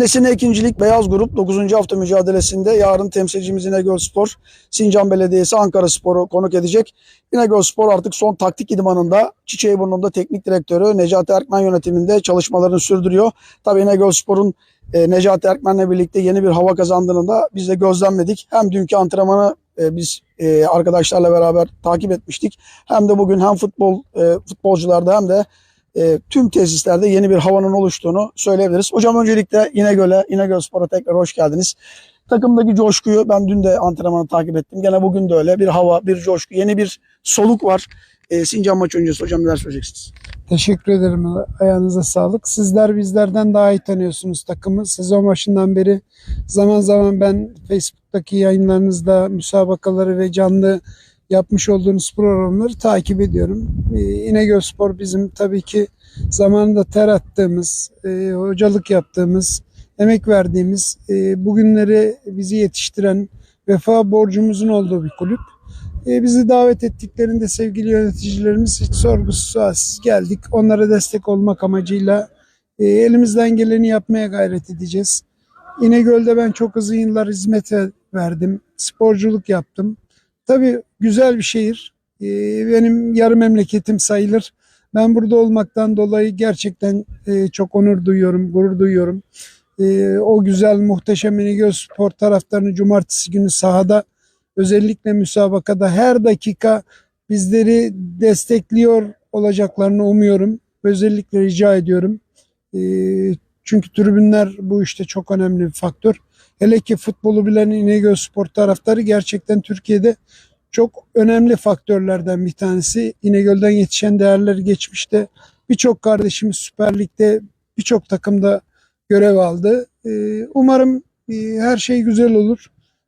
Nesine ikincilik Beyaz Grup 9. hafta mücadelesinde yarın temsilcimiz İnegöl Spor, Sincan Belediyesi Ankara Spor'u konuk edecek. İnegöl Spor artık son taktik idmanında Çiçeğiburnu'nda teknik direktörü Necati Erkmen yönetiminde çalışmalarını sürdürüyor. Tabii İnegöl Spor'un e, Necati Erkmen'le birlikte yeni bir hava kazandığını da biz de gözlemledik. Hem dünkü antrenmanı e, biz e, arkadaşlarla beraber takip etmiştik. Hem de bugün hem futbol e, futbolcularda hem de e, tüm tesislerde yeni bir havanın oluştuğunu söyleyebiliriz. Hocam öncelikle İnegöl'e, İnegöl Spor'a tekrar hoş geldiniz. Takımdaki coşkuyu ben dün de antrenmanı takip ettim. Gene bugün de öyle. Bir hava, bir coşku, yeni bir soluk var. E, Sincan maçı öncesi hocam neler söyleyeceksiniz? Teşekkür ederim. Ayağınıza sağlık. Sizler bizlerden daha iyi tanıyorsunuz takımı. Sezon başından beri zaman zaman ben Facebook'taki yayınlarınızda müsabakaları ve canlı yapmış olduğunuz programları takip ediyorum. Ee, İnegöl Spor bizim tabii ki zamanında ter attığımız, e, hocalık yaptığımız, emek verdiğimiz, e, bugünleri bizi yetiştiren vefa borcumuzun olduğu bir kulüp. E, bizi davet ettiklerinde sevgili yöneticilerimiz hiç sorgusuz sualsiz geldik. Onlara destek olmak amacıyla elimizden geleni yapmaya gayret edeceğiz. İnegöl'de ben çok uzun yıllar hizmet verdim. Sporculuk yaptım. Tabii güzel bir şehir. E, benim yarı memleketim sayılır. Ben burada olmaktan dolayı gerçekten e, çok onur duyuyorum, gurur duyuyorum. E, o güzel, muhteşem İnegöl spor taraftarını cumartesi günü sahada özellikle müsabakada her dakika bizleri destekliyor olacaklarını umuyorum. Özellikle rica ediyorum. E, çünkü tribünler bu işte çok önemli bir faktör. Hele ki futbolu bilen İnegöl Spor taraftarı gerçekten Türkiye'de çok önemli faktörlerden bir tanesi. İnegöl'den yetişen değerleri geçmişte birçok kardeşimiz Süper Lig'de birçok takımda görev aldı. E, umarım e, her şey güzel olur.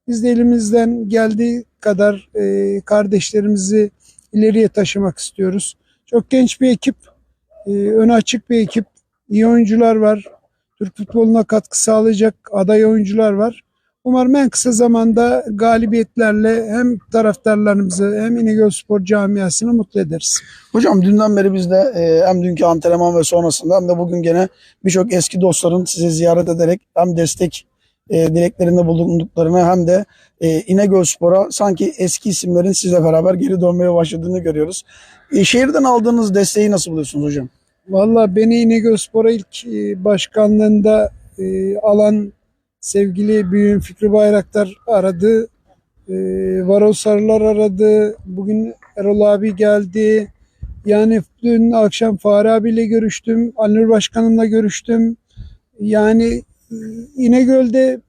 Biz de elimizden geldiği kadar e, kardeşlerimizi ileriye taşımak istiyoruz. Çok genç bir ekip, e, öne açık bir ekip, iyi oyuncular var. Türk futboluna katkı sağlayacak aday oyuncular var. Umarım en kısa zamanda galibiyetlerle hem taraftarlarımızı hem İnegöl Spor camiasını mutlu ederiz. Hocam dünden beri biz de e, hem dünkü antrenman ve sonrasında hem de bugün gene birçok eski dostların sizi ziyaret ederek hem destek e, dileklerinde bulunduklarını hem de e, İnegöl Spor'a sanki eski isimlerin sizle beraber geri dönmeye başladığını görüyoruz. E, şehirden aldığınız desteği nasıl buluyorsunuz hocam? Valla beni İnegöl Spor'a ilk e, başkanlığında e, alan sevgili büyüğüm Fikri Bayraktar aradı. E, Varol Sarılar aradı. Bugün Erol abi geldi. Yani dün akşam Fahri abiyle görüştüm. Alnur Başkanımla görüştüm. Yani İnegöl'de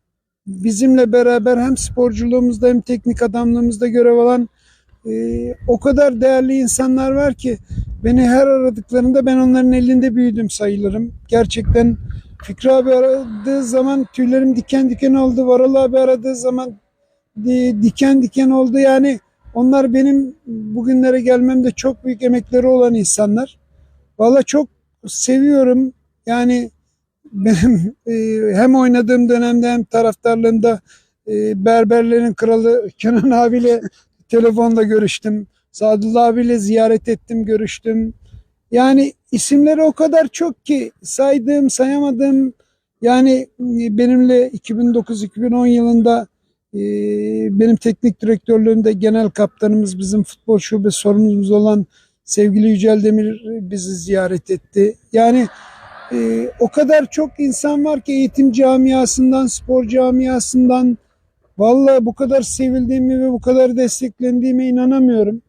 bizimle beraber hem sporculuğumuzda hem teknik adamlığımızda görev alan e, o kadar değerli insanlar var ki beni her aradıklarında ben onların elinde büyüdüm sayılırım. Gerçekten Fikri abi aradığı zaman tüylerim diken diken oldu. Varol abi aradığı zaman di- diken diken oldu. Yani onlar benim bugünlere gelmemde çok büyük emekleri olan insanlar. Valla çok seviyorum. Yani benim e, hem oynadığım dönemde hem taraftarlığımda e, berberlerin kralı Kenan abiyle telefonda görüştüm. Sadullah abiyle ziyaret ettim, görüştüm. Yani isimleri o kadar çok ki saydığım, sayamadığım yani e, benimle 2009-2010 yılında e, benim teknik direktörlüğümde genel kaptanımız bizim futbol şube sorumlumuz olan sevgili Yücel Demir bizi ziyaret etti. Yani e, o kadar çok insan var ki eğitim camiasından, spor camiasından vallahi bu kadar sevildiğimi ve bu kadar desteklendiğime inanamıyorum.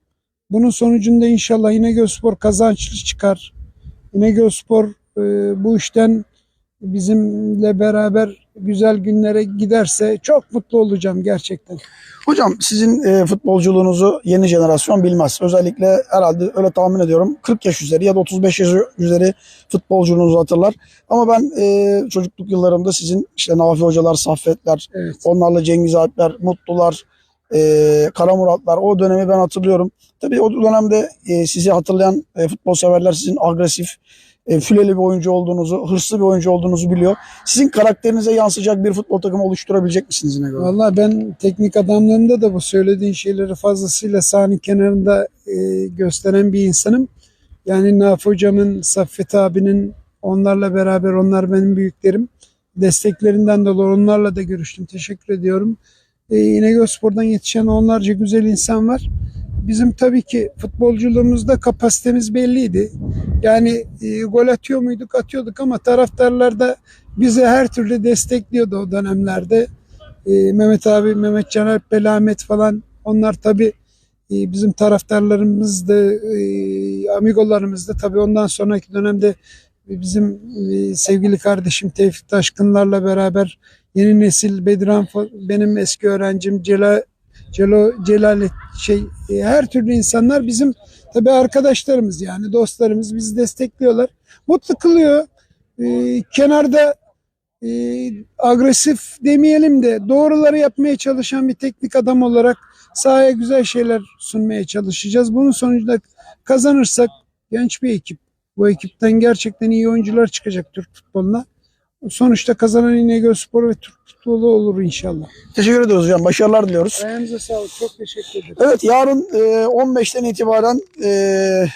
Bunun sonucunda inşallah İnegöl Spor kazançlı çıkar. İnegöl Spor e, bu işten bizimle beraber güzel günlere giderse çok mutlu olacağım gerçekten. Hocam sizin e, futbolculuğunuzu yeni jenerasyon bilmez. Özellikle herhalde öyle tahmin ediyorum 40 yaş üzeri ya da 35 yaş üzeri futbolculuğunuzu hatırlar. Ama ben e, çocukluk yıllarımda sizin işte Nafi Hocalar, Saffetler, Evet. onlarla Cengiz Alpler, Mutlular, e, Karamuratlar o dönemi ben hatırlıyorum. Tabii o dönemde e, sizi hatırlayan e, futbol severler sizin agresif, e, füleli bir oyuncu olduğunuzu, hırslı bir oyuncu olduğunuzu biliyor. Sizin karakterinize yansıyacak bir futbol takımı oluşturabilecek misiniz yine göre? Vallahi ben teknik adamlarımda da bu söylediğin şeyleri fazlasıyla sahanın kenarında e, gösteren bir insanım. Yani Nafi hocamın, Saffet abinin onlarla beraber onlar benim büyüklerim. desteklerinden dolayı onlarla da görüştüm. Teşekkür ediyorum. E, İnegölspor'dan yetişen onlarca güzel insan var. Bizim tabii ki futbolculuğumuzda kapasitemiz belliydi. Yani e, gol atıyor muyduk atıyorduk ama taraftarlar da bize her türlü destekliyordu o dönemlerde. E, Mehmet abi, Mehmet Caner, Belamet falan onlar tabii e, bizim taraftarlarımızdı, e, amigolarımızdı. Tabii ondan sonraki dönemde bizim e, sevgili kardeşim Tevfik Taşkınlarla beraber yeni nesil Bedran benim eski öğrencim Celal Celo Celalet şey e, her türlü insanlar bizim tabii arkadaşlarımız yani dostlarımız bizi destekliyorlar. Mutlu kılıyor. E, kenarda e, agresif demeyelim de doğruları yapmaya çalışan bir teknik adam olarak sahaya güzel şeyler sunmaya çalışacağız. Bunun sonucunda kazanırsak genç bir ekip. Bu ekipten gerçekten iyi oyuncular çıkacak Türk futboluna. Sonuçta kazanan İnegölspor ve Türk futbolu olur inşallah. Teşekkür ediyoruz hocam. Başarılar diliyoruz. Ayağınıza sağlık. Çok teşekkür ederim. Evet yarın e, 15'ten itibaren e,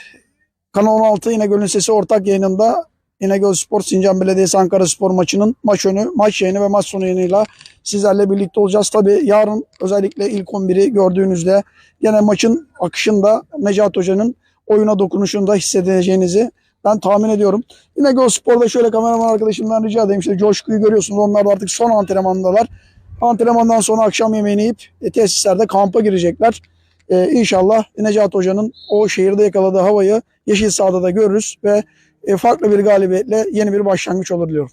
Kanal 16 İnegöl'ün Sesi ortak yayınında İnegöl Spor Sincan Belediyesi Ankara Spor maçının maç önü, maç yayını ve maç sonu yayınıyla sizlerle birlikte olacağız. Tabi yarın özellikle ilk 11'i gördüğünüzde gene maçın akışında Necat Hoca'nın oyuna dokunuşunu da hissedeceğinizi ben tahmin ediyorum. İnegöl Spor'da şöyle kameraman arkadaşımdan rica edeyim. İşte coşkuyu görüyorsunuz. Onlar da artık son antrenmandalar. Antrenmandan sonra akşam yemeğini yiyip e, tesislerde kampa girecekler. Ee, inşallah Necat Hoca'nın o şehirde yakaladığı havayı yeşil sahada da görürüz ve e, farklı bir galibiyetle yeni bir başlangıç olur diyorum.